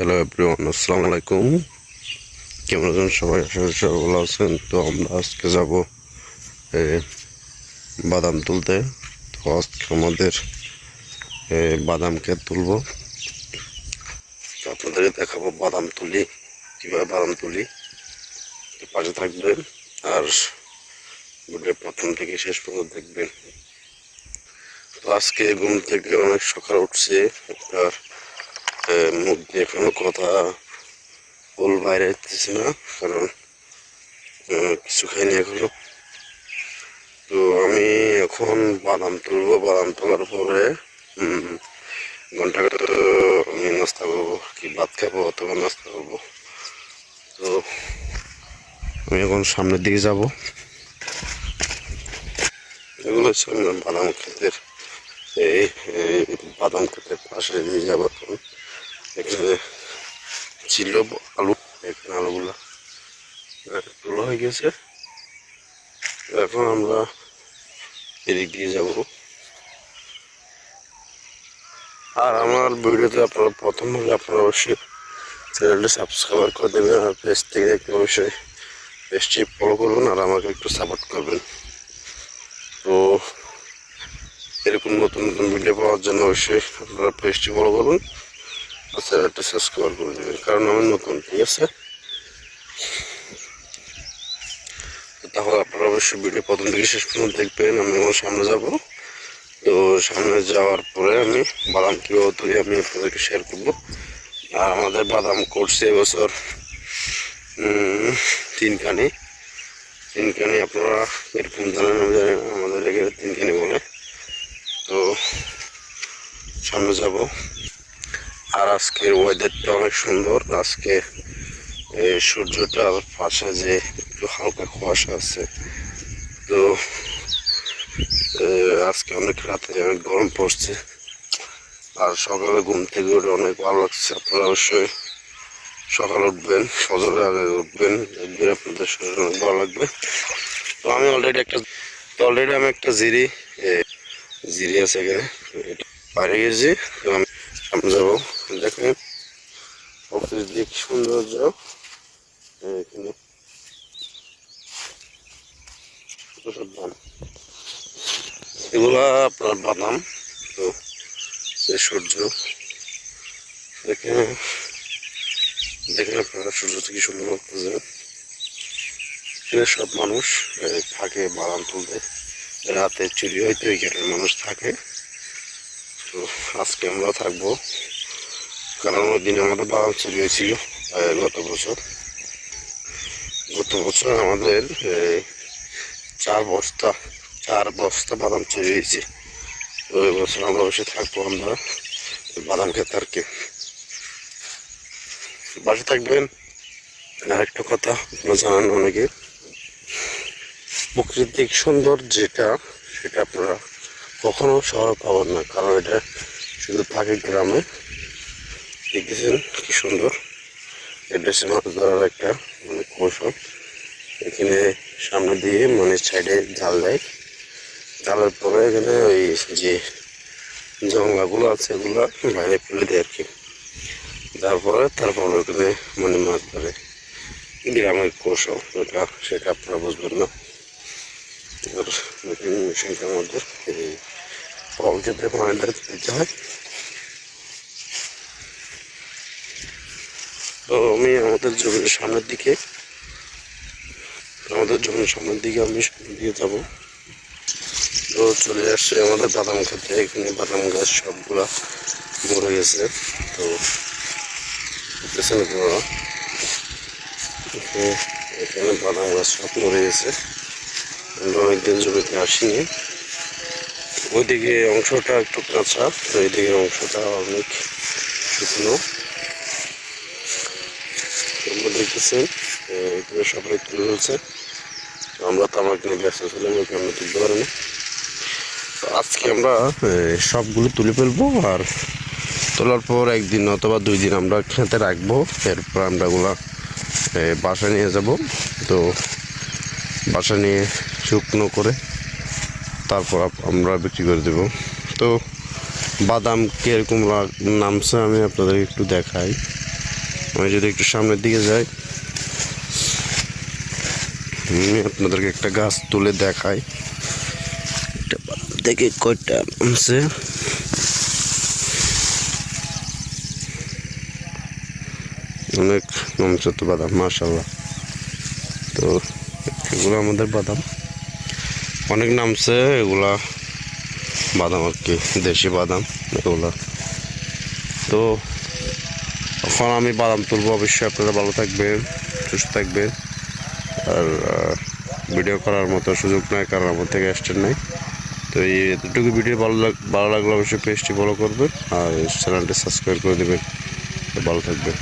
Hello everyone আসসালামু আলাইকুম কেমন আছেন সবাই? করি সবাই ভালো আছেন। তো আমরা আজকে যাব বাদাম তুলতে। তো আজকে আমাদের এ, বাদাম ক্ষেত তুলবো। তো আপনাদেরকে দেখাবো বাদাম তুলি কীভাবে বাদাম তুলি। পাশে থাকবেন আর ভিডিও প্রথম থেকে শেষ পর্যন্ত দেখবেন। তো আজকে ঘুম থেকে অনেক সকাল উঠছে এ, মুখ দিয়ে কোনো কথা বল বাইরে আসতেছে না, কারণ কিছু খাইনি এখনও। তো আমি এখন বাদাম তুলবো, বাদাম তোলার পরে ঘণ্টা আমি নাস্তা করব কি ভাত খাব অথবা নাস্তা করব। তো আমি এখন সামনের দিকে যাব। এগুলো হচ্ছে বাদাম ক্ষেতের, এই বাদাম ক্ষেতের পাশে নিয়ে যাব এখন। এখানে ছিল আলু এখানে আলুগুলা আহ, তোলা হয়ে গেছে। এখন আমরা এদিক দিয়ে যাব। আর আমার ভিডিওতে আপনারা প্রথম হলে আপনারা অবশ্যই চ্যানেলটা সাবস্ক্রাইব করে দেবেন আর পেজ থেকে দেখতে অবশ্যই পেজটি ফলো করবেন আর আমাকে একটু সাপোর্ট করবেন। তো এরকম নতুন নতুন ভিডিও পাওয়ার জন্য অবশ্যই আপনারা পেজটি ফলো করুন। চ্যানেলটা সাবস্ক্রাইব করে দেবেন কারণ আমি নতুন, ঠিক আছে? তাহলে আপনারা অবশ্যই ভিডিও প্রথম থেকে শেষ পর্যন্ত দেখবেন, আমি আমার সামনে যাব। তো সামনে যাওয়ার পরে আমি বাদাম কীভাবে তুলি আমি আপনাদেরকে শেয়ার করব। আর আমাদের বাদাম করছে এবছর তিনখানি। তিনখানি আপনারা এরকম জানেন, আমি জানি আমাদের এখানে তিনখানি বলে। তো সামনে যাব। আর আজকের ওয়েদারটা অনেক সুন্দর। আজকে সূর্যটার পাশে যে একটু হালকা কুয়াশা আছে। তো আজকে অনেক রাতে অনেক গরম পড়ছে। আর সকালে ঘুম থেকে উঠে অনেক ভালো লাগছে। আপনারা অবশ্যই সকালে উঠবেন ফজরের আগে উঠবেন, দেখবেন আপনাদের শরীর অনেক ভালো লাগবে। তো আমি অলরেডি একটা অলরেডি আমি একটা জিরি জিরি আছে এখানে। বাইরে গেছি তো আমি সামনে যাব। দেখেন, অপরিদিক সৌন্দর্য। এখানে। ছোট এগুলা আপনার বাদাম, তো সূর্য। দেখেন দেখেন আপনারা সূর্য থেকে সুন্দর এখানে সব মানুষ থাকে বাদাম তুলতে। রাতে চুরি হয়তো এখানে মানুষ থাকে। তো আজকে আমরা থাকব কারণ ওই দিন আমাদের বাদাম চুরি হয়েছিল গত বছর। গত বছর আমাদের চার বস্তা চার বস্তা বাদাম চুরি হয়েছে এই বছর আমরা বসে থাকব আমরা বাদাম খেতে আর কি। বাসে থাকবেন? আর একটা কথা আপনারা জানেন অনেকে প্রাকৃতিক সুন্দর যেটা, সেটা আপনারা কখনো শহরে পাবেন না, কারণ এটা শুধু থাকে গ্রামে। দেখতেছেন কি সুন্দর। এটা মাছ ধরার একটা মানে কৌশল। এখানে সামনে দিয়ে মানে সাইডে জাল দেয়। জালের পরে এখানে ওই যে জঙ্গলাগুলো আছে, এগুলো বাইরে ফেলে দেয় আর কি তারপরে, তারপর ওখানে মানে মাছ ধরে। গ্রামের কৌশল, ওটা সেটা আপনারা বুঝবেন না। আর নতুন মধ্যে যেতে পানিটা দিতে হয় তো আমি আমাদের জমির সামনের দিকে, আমাদের জমির সামনের দিকে আমি সামনের দিকে যাব। তো চলে আসছে আমাদের বাদাম খেতে, এখানে বাদাম গাছ সবগুলা মরে গেছে। তো এখানে বাদাম গাছ সব মরে গেছে। আমরা অনেকদিন জমিতে আসিনি। ওইদিকে অংশটা একটু কাঁচা তো এইদিকে অংশটা অনেক শুকনো। তোমরা দেখতেছেন এ, এখানে সবাই তুলে হচ্ছে আমরা তো আমাকে নিয়ে ব্যস্ত ছিলাম ওকে আমরা তুলতে পারিনি। তো আজকে আমরা সবগুলো তুলে ফেলব আর তোলার পর একদিন অথবা দুই দিন আমরা খেতে রাখব। এরপর আমরা ওগুলা বাসা নিয়ে যাব। তো বাসা নিয়ে শুকনো করে তারপর আমরা বিক্রি করে দেব। তো বাদাম কীরকম নামছে আমি আপনাদের একটু দেখাই। আমি যদি একটু সামনের দিকে যাই, আমি আপনাদেরকে একটা গাছ তুলে দেখাই। থেকে কয়টা আছে অনেক নামছে তো বাদাম মাশাল্লাহ তো এগুলো আমাদের বাদাম। অনেক নামছে, এগুলা বাদাম আর কি, দেশি বাদাম, এগুলা। তো এখন আমি বাদাম তুলবো, অবশ্যই আপনারা ভালো থাকবেন, সুস্থ থাকবেন। আর ভিডিও করার মতো সুযোগ নাই, কারণ আমার থেকে আসছেন নাই। তো এই এতটুকু ভিডিও ভালো লাগ, ভালো লাগলে অবশ্যই পেজটি ফলো করবেন, আর চ্যানেলটি সাবস্ক্রাইব করে দেবেন। ভালো থাকবেন।